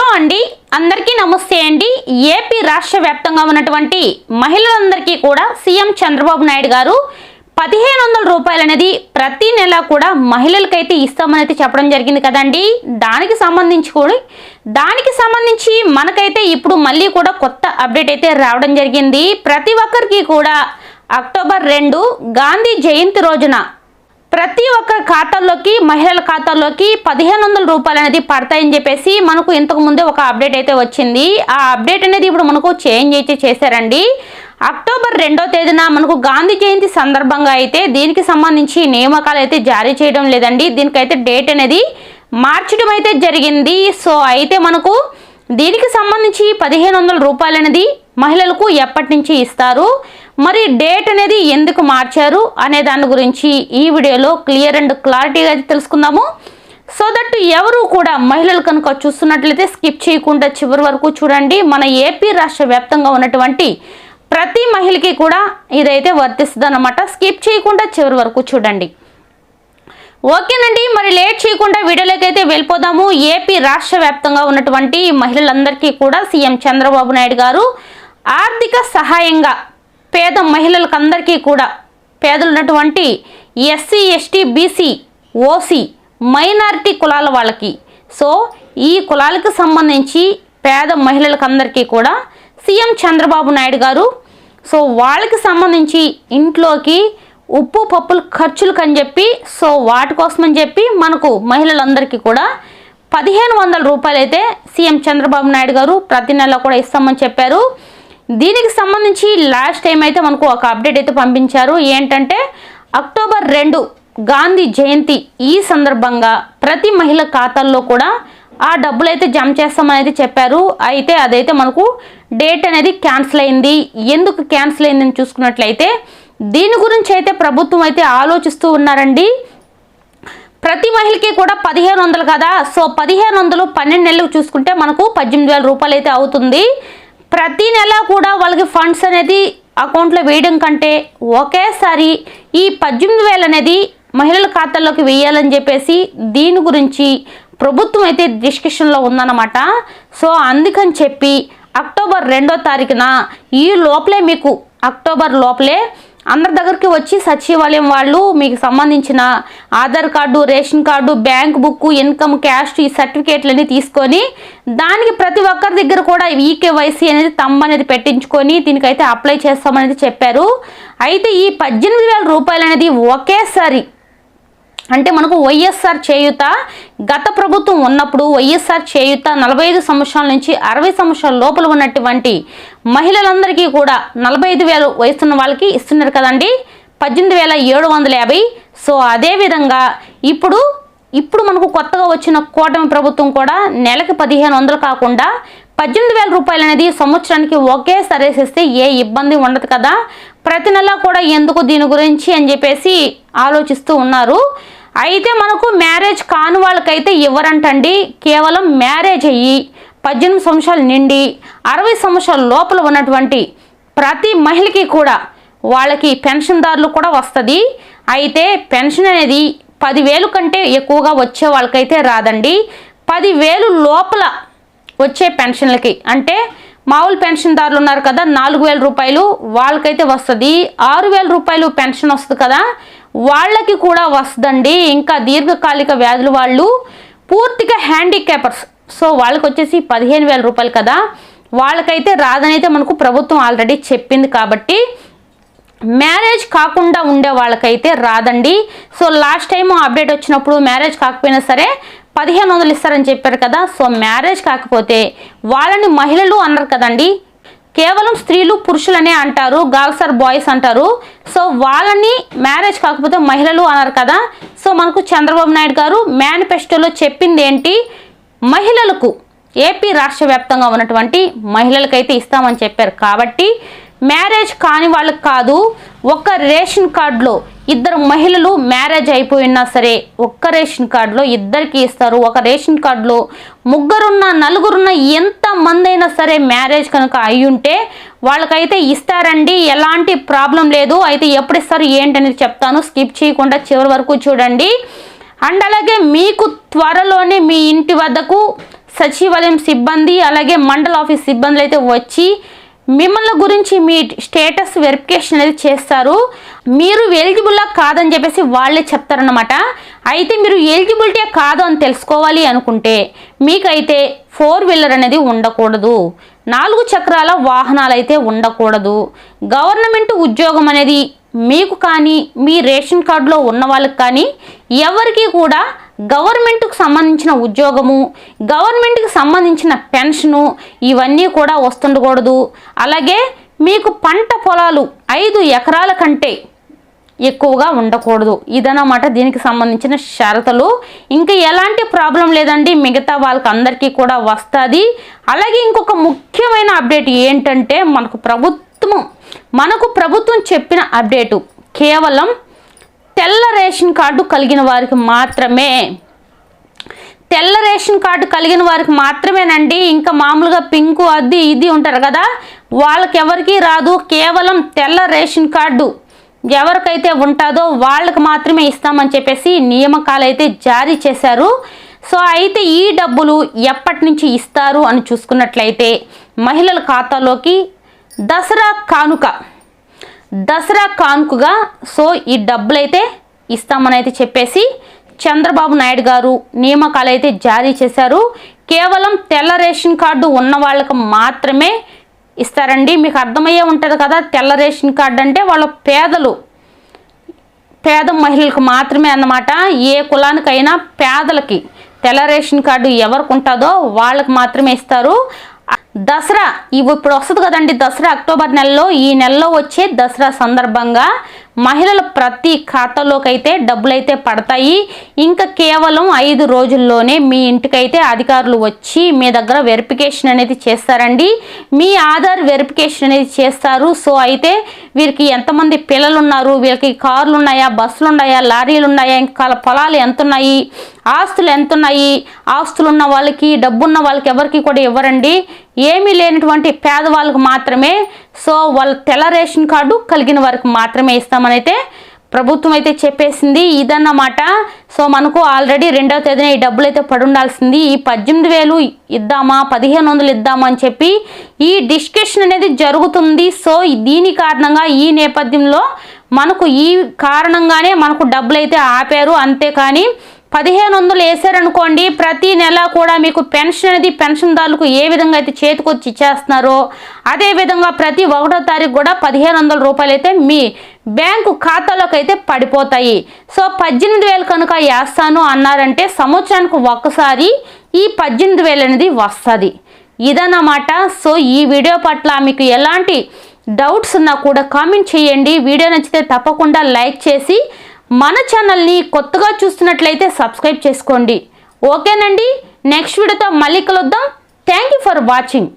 Hello అండి. అందరికీ నమస్తే అండి. ఏపీ రాష్ట్ర వ్యాప్తంగా ఉన్నటువంటి మహిళలందరికీ కూడా సీఎం చంద్రబాబు నాయుడు గారు పదిహేను వందల రూపాయలు అనేది ప్రతి నెల కూడా మహిళలకైతే ఇస్తామనైతే చెప్పడం జరిగింది కదండి. దానికి సంబంధించి కూడా దానికి సంబంధించి మనకైతే ఇప్పుడు మళ్ళీ కూడా కొత్త అప్డేట్ అయితే రావడం జరిగింది. ప్రతి ఒక్కరికి కూడా అక్టోబర్ రెండు గాంధీ జయంతి రోజున ప్రతి ఒక్క ఖాతాల్లోకి మహిళల ఖాతాల్లోకి పదిహేను వందల రూపాయలు అనేది పడతాయని చెప్పేసి మనకు ఇంతకు ముందే ఒక అప్డేట్ అయితే వచ్చింది. ఆ అప్డేట్ అనేది ఇప్పుడు మనకు చేంజ్ అయితే చేశారండి. అక్టోబర్ రెండో తేదీన మనకు గాంధీ జయంతి సందర్భంగా అయితే దీనికి సంబంధించి నియామకాలు అయితే జారీ చేయడం లేదండి. దీనికైతే డేట్ అనేది మార్చడం అయితే జరిగింది. సో అయితే మనకు దీనికి సంబంధించి పదిహేను వందల రూపాయలు అనేది మహిళలకు ఎప్పటి నుంచి ఇస్తారు? మరి డేట్ అనేది ఎందుకు మార్చారు అనే దాని గురించి ఈ వీడియోలో క్లియర్ అండ్ క్లారిటీగా అయితే తెలుసుకుందాము. సో దట్ ఎవరు కూడా మహిళలు కనుక చూస్తున్నట్లయితే స్కిప్ చేయకుండా చివరి వరకు చూడండి. మన ఏపీ రాష్ట్ర వ్యాప్తంగా ఉన్నటువంటి ప్రతి మహిళకి కూడా ఇదైతే వర్తిస్తుంది అనమాట స్కిప్ చేయకుండా చివరి వరకు చూడండి. ఓకేనండి మరి లేట్ చేయకుండా వీడియోలోకి అయితే వెళ్ళిపోదాము. ఏపీ రాష్ట్ర వ్యాప్తంగా ఉన్నటువంటి మహిళలందరికీ కూడా సీఎం చంద్రబాబు నాయుడు గారు ఆర్థిక సహాయంగా పేద మహిళలకు అందరికీ కూడా పేదలు ఉన్నటువంటి SC ST BC OC minority కులాల వాళ్ళకి. సో ఈ కులాలకు సంబంధించి పేద మహిళలకు అందరికీ కూడా సీఎం చంద్రబాబు నాయుడు గారు సో వాళ్ళకి సంబంధించి ఇంట్లోకి ఉప్పు పప్పులు ఖర్చులకు అని చెప్పి సో వాటి కోసమని చెప్పి మనకు మహిళలందరికీ కూడా పదిహేను వందల రూపాయలు అయితే సీఎం చంద్రబాబు నాయుడు గారు ప్రతి నెల కూడా ఇస్తామని చెప్పారు. దీనికి సంబంధించి లాస్ట్ టైం అయితే మనకు ఒక అప్డేట్ అయితే పంపించారు. ఏంటంటే అక్టోబర్ రెండు గాంధీ జయంతి ఈ సందర్భంగా ప్రతి మహిళ ఖాతాల్లో కూడా ఆ డబ్బులు అయితే జమ చేస్తామనేది చెప్పారు. అయితే అదైతే మనకు డేట్ అనేది క్యాన్సిల్ అయింది. ఎందుకు క్యాన్సిల్ అయిందని చూసుకున్నట్లయితే దీని గురించి అయితే ప్రభుత్వం అయితే ఆలోచిస్తూ ఉన్నారండి. ప్రతి మహిళకి కూడా పదిహేను వందలు కదా. సో పదిహేను వందలు పన్నెండు నెలలకు చూసుకుంటే మనకు పద్దెనిమిది వేల రూపాయలు అయితే అవుతుంది. ప్రతి నెల కూడా వాళ్ళకి ఫండ్స్ అనేది అకౌంట్లో వేయడం కంటే ఒకేసారి ఈ పద్దెనిమిది వేలు అనేది మహిళల ఖాతాల్లోకి వేయాలని చెప్పేసి దీని గురించి ప్రభుత్వం అయితే డిస్కషన్లో ఉందన్నమాట. సో అందుకని చెప్పి అక్టోబర్ రెండో తారీఖున ఈ లోపలే మీకు అక్టోబర్ లోపలే అందరి దగ్గరికి వచ్చి సచివాలయం వాళ్ళు మీకు సంబంధించిన Aadhaar card ration card bank book income cash ఈ సర్టిఫికేట్లన్నీ తీసుకొని దానికి ప్రతి ఒక్కరి దగ్గర కూడా ఈకేవైసీ అనేది తమ్మ అనేది పెట్టించుకొని దీనికైతే అప్లై చేస్తామనేది చెప్పారు. అయితే ఈ పద్దెనిమిది వేల రూపాయలు అనేది ఒకేసారి అంటే మనకు వైఎస్ఆర్ చేయుత గత ప్రభుత్వం ఉన్నప్పుడు వైఎస్ఆర్ చేయుత నలభై ఐదు సంవత్సరాల నుంచి అరవై సంవత్సరాల లోపల ఉన్నటువంటి మహిళలందరికీ కూడా నలభై ఐదు వేలు వయసున్న వాళ్ళకి ఇస్తున్నారు కదండి. పద్దెనిమిది వేల ఏడు వందల యాభై. సో అదేవిధంగా ఇప్పుడు ఇప్పుడు మనకు కొత్తగా వచ్చిన కూటమి ప్రభుత్వం కూడా నెలకి పదిహేను వందలు కాకుండా పద్దెనిమిది వేల రూపాయలు అనేది సంవత్సరానికి ఒకేసారి వేసేస్తే ఏ ఇబ్బంది ఉండదు కదా. ప్రతి నెల కూడా ఎందుకు దీని గురించి అని చెప్పేసి ఆలోచిస్తూ ఉన్నారు. అయితే మనకు మ్యారేజ్ కాని వాళ్ళకైతే ఇవ్వరంటండి. కేవలం మ్యారేజ్ అయ్యి పద్దెనిమిది సంవత్సరాలు నిండి అరవై సంవత్సరాల లోపల ఉన్నటువంటి ప్రతి మహిళకి కూడా వాళ్ళకి పెన్షన్దారులు కూడా వస్తుంది. అయితే పెన్షన్ అనేది పదివేలు కంటే ఎక్కువగా వచ్చే వాళ్ళకైతే రాదండి. పదివేలు లోపల వచ్చే పెన్షన్లకి అంటే మామూలు పెన్షన్దారులు ఉన్నారు కదా నాలుగు వేల రూపాయలు వాళ్ళకైతే వస్తుంది. ఆరు వేల రూపాయలు పెన్షన్ వస్తుంది కదా వాళ్ళకి కూడా వస్తుందండి. ఇంకా దీర్ఘకాలిక వ్యాధులు వాళ్ళు పూర్తిగా హ్యాండిక్యాపర్స్. సో వాళ్ళకి వచ్చేసి పదిహేను వేల రూపాయలు కదా. వాళ్ళకైతే రాదనైతే మనకు ప్రభుత్వం ఆల్రెడీ చెప్పింది కాబట్టి మ్యారేజ్ కాకుండా ఉండే వాళ్ళకైతే రాదండి. సో లాస్ట్ టైం అప్డేట్ వచ్చినప్పుడు మ్యారేజ్ కాకపోయినా సరే పదిహేను వందలు ఇస్తారని చెప్పారు కదా. సో మ్యారేజ్ కాకపోతే వాళ్ళని మహిళలు అన్నారు కదండి. కేవలం స్త్రీలు పురుషులనే అంటారు గర్ల్స్ ఆర్ బాయ్స్ అంటారు. సో వాళ్ళని మ్యారేజ్ కాకపోతే మహిళలు అన్నారు కదా. సో మనకు చంద్రబాబు నాయుడు గారు మేనిఫెస్టోలో చెప్పింది ఏంటి? మహిళలకు ఏపీ రాష్ట్ర వ్యాప్తంగా ఉన్నటువంటి మహిళలకైతే ఇస్తామని చెప్పారు. కాబట్టి మ్యారేజ్ కాని వాళ్ళకి కాదు ఒక్క రేషన్ కార్డులో ఇద్దరు మహిళలు మ్యారేజ్ అయిపోయినా సరే ఒక్క రేషన్ కార్డులో ఇద్దరికి ఇస్తారు. ఒక రేషన్ కార్డులో ముగ్గురున్న నలుగురున్న ఎంత మంది అయినా సరే మ్యారేజ్ కనుక అయ్యుంటే ఉంటే వాళ్ళకైతే ఇస్తారండి. ఎలాంటి ప్రాబ్లం లేదు. అయితే ఎప్పుడు ఇస్తారు ఏంటనేది చెప్తాను. స్కిప్ చేయకుండా చివరి వరకు చూడండి. అండ్ అలాగే మీకు త్వరలోనే మీ ఇంటి వద్దకు సచివాలయం సిబ్బంది అలాగే మండల ఆఫీస్ సిబ్బందులు అయితే వచ్చి మిమ్మల్ని గురించి మీ స్టేటస్ వెరిఫికేషన్ అనేది చేస్తారు. మీరు ఎలిజిబుల్లా కాదని చెప్పేసి వాళ్ళే చెప్తారనమాట అయితే మీరు ఎలిజిబిలిటీ కాదు అని తెలుసుకోవాలి అనుకుంటే మీకైతే ఫోర్ వీలర్ అనేది ఉండకూడదు. నాలుగు చక్రాల వాహనాలు అయితే ఉండకూడదు. గవర్నమెంట్ ఉద్యోగం అనేది మీకు కానీ మీ రేషన్ కార్డులో ఉన్న వాళ్ళకి కానీ ఎవరికి కూడా గవర్నమెంట్కు సంబంధించిన ఉద్యోగము గవర్నమెంట్కి సంబంధించిన పెన్షను ఇవన్నీ కూడా వస్తుండకూడదు. అలాగే మీకు పంట పొలాలు ఐదు ఎకరాల కంటే ఎక్కువగా ఉండకూడదు. ఇదన్నమాట దీనికి సంబంధించిన షరతులు. ఇంకా ఎలాంటి ప్రాబ్లం లేదండి. మిగతా వాళ్ళకి అందరికీ కూడా వస్తుంది. అలాగే ఇంకొక ముఖ్యమైన అప్డేట్ ఏంటంటే మనకు ప్రభుత్వం మనకు ప్రభుత్వం చెప్పిన అప్డేటు కేవలం తెల్ల రేషన్ కార్డు కలిగిన వారికి మాత్రమే. తెల్ల రేషన్ కార్డు కలిగిన వారికి మాత్రమేనండి. ఇంకా మామూలుగా పింకు అది ఇది ఉంటారు కదా. వాళ్ళకి ఎవరికి రాదు. కేవలం తెల్ల రేషన్ కార్డు ఎవరికైతే ఉంటుందో వాళ్ళకి మాత్రమే ఇస్తామని చెప్పేసి నియామకాలు అయితే జారీ చేశారు. సో అయితే ఈ డబ్బులు ఎప్పటి నుంచి ఇస్తారు అని చూసుకున్నట్లయితే మహిళల ఖాతాలోకి దసరా కానుక దసరా కానుకగా సో ఈ డబ్బులైతే ఇస్తామని అయితే చెప్పేసి చంద్రబాబు నాయుడు గారు నియామకాలు అయితే జారీ చేశారు. కేవలం తెల్ల రేషన్ కార్డు ఉన్న వాళ్ళకి మాత్రమే ఇస్తారండి. మీకు అర్థమయ్యే ఉంటుంది కదా తెల్ల రేషన్ కార్డు అంటే వాళ్ళ పేదలు పేద మహిళలకు మాత్రమే అన్నమాట. ఏ కులానికైనా పేదలకి తెల్ల రేషన్ కార్డు ఎవరికి ఉంటుందో వాళ్ళకి మాత్రమే ఇస్తారు. దసరా ఇవి ఇప్పుడు వస్తుంది కదండి దసరా అక్టోబర్ నెలలో. ఈ నెలలో వచ్చే దసరా సందర్భంగా మహిళల ప్రతి ఖాతాలోకైతే డబ్బులైతే డబ్బులు అయితే పడతాయి. ఇంకా కేవలం ఐదు రోజుల్లోనే మీ ఇంటికైతే అధికారులు వచ్చి మీ దగ్గర వెరిఫికేషన్ అనేది చేస్తారండి. మీ ఆధార్ వెరిఫికేషన్ అనేది చేస్తారు. సో అయితే వీరికి ఎంతమంది పిల్లలు ఉన్నారు వీళ్ళకి కార్లు ఉన్నాయా బస్సులు ఉన్నాయా లారీలు ఉన్నాయా ఇంకా పొలాలు ఎంత ఉన్నాయి ఆస్తులు ఎంత ఉన్నాయి ఆస్తులు ఉన్న వాళ్ళకి డబ్బున్న వాళ్ళకి ఎవరికి కూడా ఇవ్వరండి. ఏమీ లేనటువంటి పేదవాళ్ళకు మాత్రమే. సో వాళ్ళ తెల్ల రేషన్ కార్డు కలిగిన వారికి మాత్రమే ఇస్తామని అయితే ప్రభుత్వం అయితే చెప్పేసింది. ఇదన్నమాట. సో మనకు ఆల్రెడీ రెండవ తేదీన ఈ డబ్బులు అయితే పడుండాల్సింది. ఈ పద్దెనిమిది వేలు ఇద్దామా? పదిహేను వందలు ఇద్దామా? అని చెప్పి ఈ డిస్కషన్ అనేది జరుగుతుంది. సో దీని కారణంగా ఈ నేపథ్యంలో మనకు ఈ కారణంగానే మనకు డబ్బులు అయితే ఆపారు. అంతేకాని పదిహేను వందలు వేసారనుకోండి ప్రతి నెల కూడా మీకు పెన్షన్ అనేది పెన్షన్దారులకు ఏ విధంగా అయితే చేతికొచ్చి ఇచ్చేస్తున్నారో అదేవిధంగా ప్రతి ఒకటో తారీఖు కూడా పదిహేను వందల రూపాయలు అయితే మీ బ్యాంకు ఖాతాలోకి అయితే పడిపోతాయి. సో పద్దెనిమిది వేలు కనుక వేస్తాను అన్నారంటే సంవత్సరానికి ఒక్కసారి ఈ పద్దెనిమిది వేలు అనేది వస్తుంది. ఇదన్నమాట. సో ఈ వీడియో పట్ల మీకు ఎలాంటి డౌట్స్ ఉన్నా కూడా కామెంట్ చేయండి. వీడియో నచ్చితే తప్పకుండా లైక్ చేసి మన ఛానల్ని కొత్తగా చూస్తున్నట్లయితే సబ్స్క్రైబ్ చేసుకోండి. ఓకేనండి? నెక్స్ట్ వీడియోతో మళ్ళీ కలుద్దాం. Thank you for watching